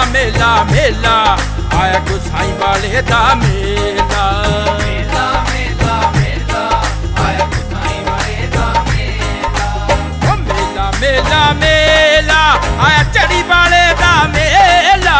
ਮੇਲਾ ਮੇਲਾ ਮੇਲਾ ਆਇਆ ਗੁਸਾਈ ਵਾਲੇ ਦਾ ਮੇਲਾ। ਮੇਲਾ ਮੇਲਾ ਮੇਲਾ ਆਇਆ ਗੁਸਾਈ ਵਾਲੇ ਦਾ ਮੇਲਾ। ਮੇਲਾ ਮੇਲਾ ਮੇਲਾ ਆਇਆ ਚੜੀ ਵਾਲੇ ਦਾ ਮੇਲਾ।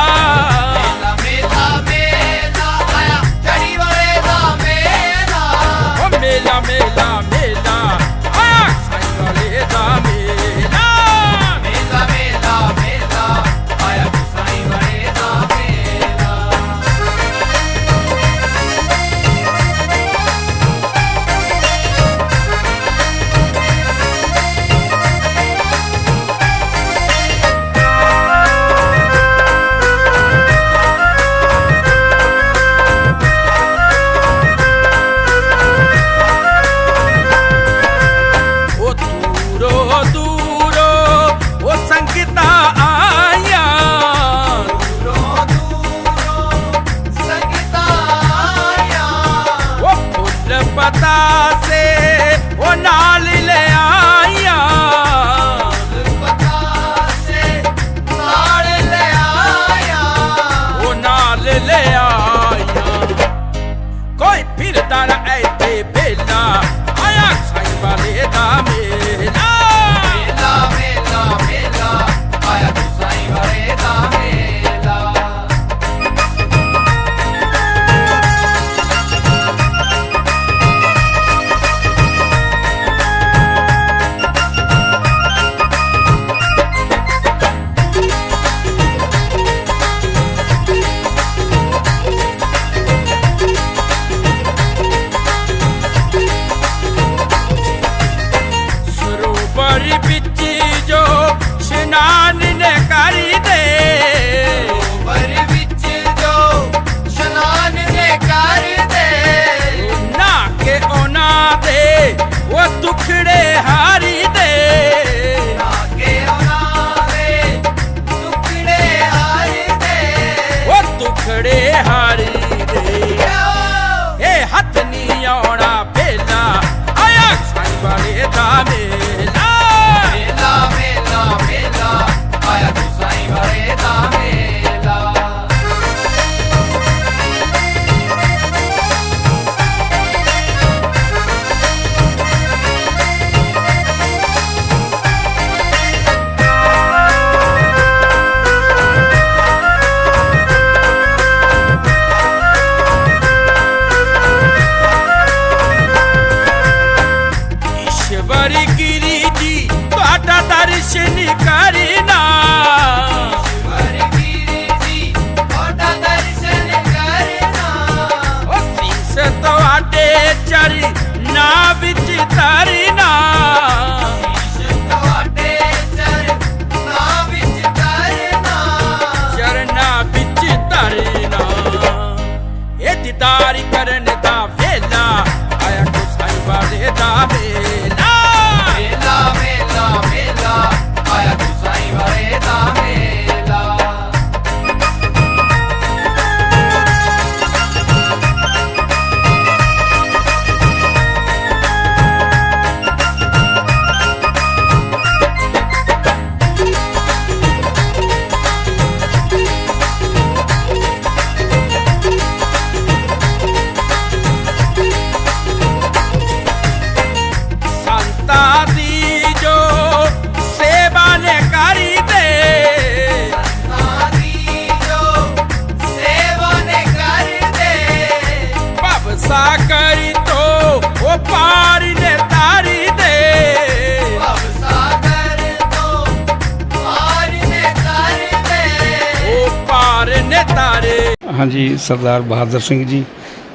ਹਾਂਜੀ ਸਰਦਾਰ ਬਹਾਦਰ ਸਿੰਘ ਜੀ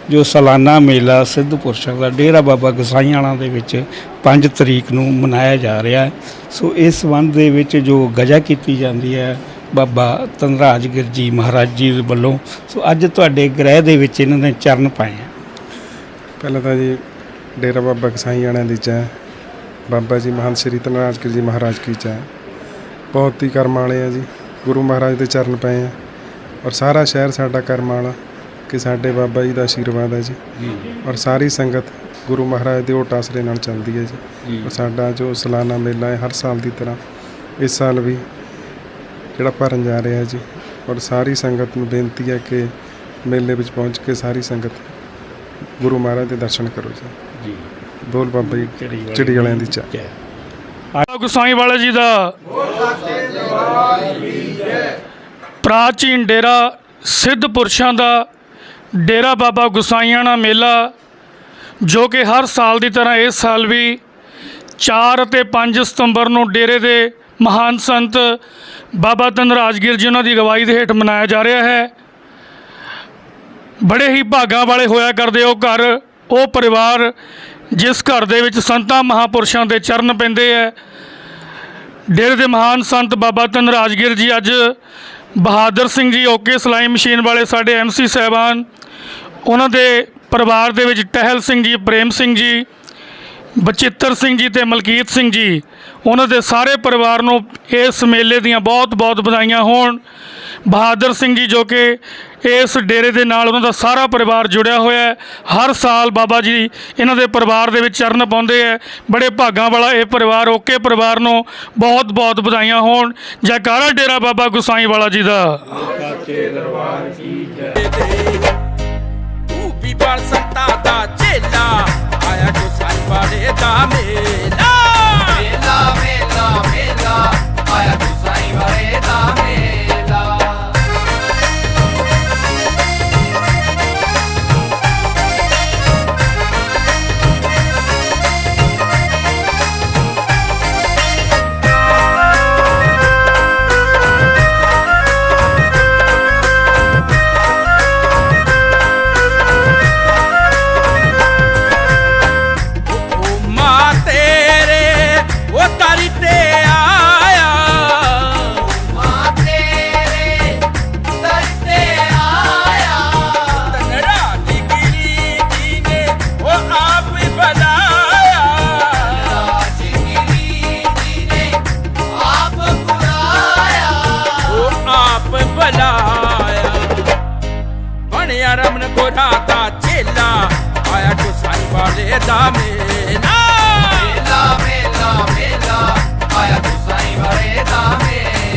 ਜੋ ਸਾਲਾਨਾ ਮੇਲਾ ਸਿੱਧਪੁਰ ਸਾਹਿਬ ਦਾ ਡੇਰਾ ਬਾਬਾ ਗਸਾਈਆਣਾ ਦੇ ਵਿੱਚ 5 ਤਰੀਕ ਨੂੰ ਮਨਾਇਆ ਜਾ ਰਿਹਾ ਹੈ। ਸੋ ਇਸ ਸੰਬੰਧ ਦੇ ਵਿੱਚ ਜੋ ਗਜਾ ਕੀਤੀ ਜਾਂਦੀ ਹੈ ਬਾਬਾ ਤਨਰਾਜ ਗਿਰਜੀ ਮਹਾਰਾਜ ਜੀ ਵੱਲੋਂ ਸੋ ਅੱਜ ਤੁਹਾਡੇ ਗ੍ਰਹਿ ਦੇ ਵਿੱਚ ਇਹਨਾਂ ਨੇ ਚਰਨ ਪਾਏ ਆ। ਪਹਿਲਾਂ ਤਾਂ ਜੀ ਡੇਰਾ ਬਾਬਾ ਗਸਾਈਆਣਾ ਦੀ ਚਾ ਬਾਬਾ ਜੀ ਮਹਾਨ ਸ੍ਰੀ ਤਨਰਾਜ ਗਿਰਜੀ ਮਹਾਰਾਜ ਕੀ ਚਾ ਬਹੁਤ ਹੀ ਕਰਮ ਵਾਲੇ ਆ ਜੀ ਗੁਰੂ ਮਹਾਰਾਜ ਦੇ ਚਰਨ ਪਏ ਆ। ਔਰ ਸਾਰਾ ਸ਼ਹਿਰ ਸਾਡਾ ਕਰਮ ਵਾਲਾ ਕਿ ਸਾਡੇ ਬਾਬਾ ਜੀ ਦਾ ਆਸ਼ੀਰਵਾਦ ਹੈ ਜੀ। ਔਰ ਸਾਰੀ ਸੰਗਤ ਗੁਰੂ ਮਹਾਰਾਜ ਦੇ ਓਟ ਆਸਰੇ ਨਾਲ ਚੱਲਦੀ ਹੈ ਜੀ। ਔਰ ਸਾਡਾ ਜੋ ਸਾਲਾਨਾ ਮੇਲਾ ਹੈ ਹਰ ਸਾਲ ਦੀ ਤਰ੍ਹਾਂ ਇਸ ਸਾਲ ਵੀ ਜਿਹੜਾ ਭਰਨ ਜਾ ਰਿਹਾ ਹੈ ਜੀ। ਔਰ ਸਾਰੀ ਸੰਗਤ ਨੂੰ ਬੇਨਤੀ ਹੈ ਕਿ ਮੇਲੇ ਵਿੱਚ ਪਹੁੰਚ ਕੇ ਸਾਰੀ ਸੰਗਤ ਗੁਰੂ ਮਹਾਰਾਜ ਦੇ ਦਰਸ਼ਨ ਕਰੋ ਜੀ। ਬੋਲ ਬਾਬਾ ਜੀ ਚਿੜੀ ਵਾਲਿਆਂ ਦੀ ਚਾਹ। ਗੁਸਾਈ ਵਾਲਾ ਜੀ ਦਾ। ਪ੍ਰਾਚੀਨ ਡੇਰਾ ਸਿੱਧ ਪੁਰਸ਼ਾਂ ਦਾ ਡੇਰਾ ਬਾਬਾ ਗੁਸਾਈਆਣਾ ਮੇਲਾ, ਜੋ ਕਿ ਹਰ ਸਾਲ ਦੀ ਤਰ੍ਹਾਂ ਇਸ ਸਾਲ ਵੀ 4 ਅਤੇ 5 ਸਤੰਬਰ ਨੂੰ ਡੇਰੇ ਦੇ ਮਹਾਨ ਸੰਤ ਬਾਬਾ ਧਨਰਾਜਗੀਰ ਜੀ ਉਹਨਾਂ ਦੀ ਅਗਵਾਈ ਦੇ ਹੇਠ ਮਨਾਇਆ ਜਾ ਰਿਹਾ ਹੈ। ਬੜੇ ਹੀ ਭਾਗਾਂ ਵਾਲੇ ਹੋਇਆ ਕਰਦੇ ਉਹ ਘਰ, ਉਹ ਪਰਿਵਾਰ ਜਿਸ ਘਰ ਦੇ ਵਿੱਚ ਸੰਤਾਂ ਮਹਾਪੁਰਸ਼ਾਂ ਦੇ ਚਰਨ ਪੈਂਦੇ ਹੈ। ਡੇਰੇ ਦੇ ਮਹਾਨ ਸੰਤ ਬਾਬਾ ਧਨਰਾਜਗੀਰ ਜੀ ਅੱਜ ਬਹਾਦਰ ਸਿੰਘ ਜੀ ਓਕੇ ਸਲਾਈ ਮਸ਼ੀਨ ਵਾਲੇ ਸਾਡੇ ਐਮਸੀ ਸਾਹਿਬਾਨ, ਉਹਨਾਂ ਦੇ ਪਰਿਵਾਰ ਦੇ ਵਿੱਚ ਟਹਿਲ ਸਿੰਘ ਜੀ, ਪ੍ਰੇਮ ਸਿੰਘ ਜੀ ਬਚਿੱਤਰ ਸਿੰਘ ਜੀ ਤੇ ਮਲਕੀਤ ਸਿੰਘ ਜੀ, ਉਹਨਾਂ ਦੇ ਸਾਰੇ ਪਰਿਵਾਰ ਨੂੰ ਇਸ ਮੇਲੇ ਦੀਆਂ ਬਹੁਤ-ਬਹੁਤ ਵਧਾਈਆਂ ਹੋਣ। ਬਹਾਦਰ ਸਿੰਘ ਜੀ ਜੋ ਕਿ ਇਸ ਡੇਰੇ ਦੇ ਨਾਲ ਉਹਨਾਂ ਦਾ ਸਾਰਾ ਪਰਿਵਾਰ ਜੁੜਿਆ ਹੋਇਆ ਹੈ। ਹਰ ਸਾਲ ਬਾਬਾ ਜੀ ਇਹਨਾਂ ਦੇ ਪਰਿਵਾਰ ਦੇ ਵਿੱਚ ਚਰਨ ਪਾਉਂਦੇ ਹੈ। ਬੜੇ ਭਾਗਾਂ ਵਾਲਾ ਇਹ ਪਰਿਵਾਰ ਓਕੇ ਪਰਿਵਾਰ ਨੂੰ ਬਹੁਤ-ਬਹੁਤ ਵਧਾਈਆਂ ਹੋਣ। ਜੈਕਾਰਾ ਡੇਰਾ ਬਾਬਾ ਗੁਸਾਈ ਵਾਲਾ ਜੀ ਦਾ। ਤੂੰ ਵੀ ਬਣ ਸੰਤਾ ਦਾ ਚੇਲਾ। ਆਇਆ ਦਾ ਮੇਲਾ। ਮੇਲਾ ਮੇਲਾ ਮੇਲਾ ਆਇਆ ਗੁਸਾਈ ਵਾਲੇ ਦਾ ਰਮਨ ਗੋਰਾ ਦਾ ਚੇਲਾ ਆਇਆ ਗੁਸਾਈ ਵਾਲੇ ਦਾ ਮੇਲਾ। ਮੇਲਾ ਮੇਲਾ ਮੇਲਾ, ਆਇਆ ਗੁਸਾਈ ਵਾਲੇ ਦਾ ਮੇਲਾ ਮੇਲਾ।